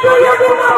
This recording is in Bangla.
Hallelujah.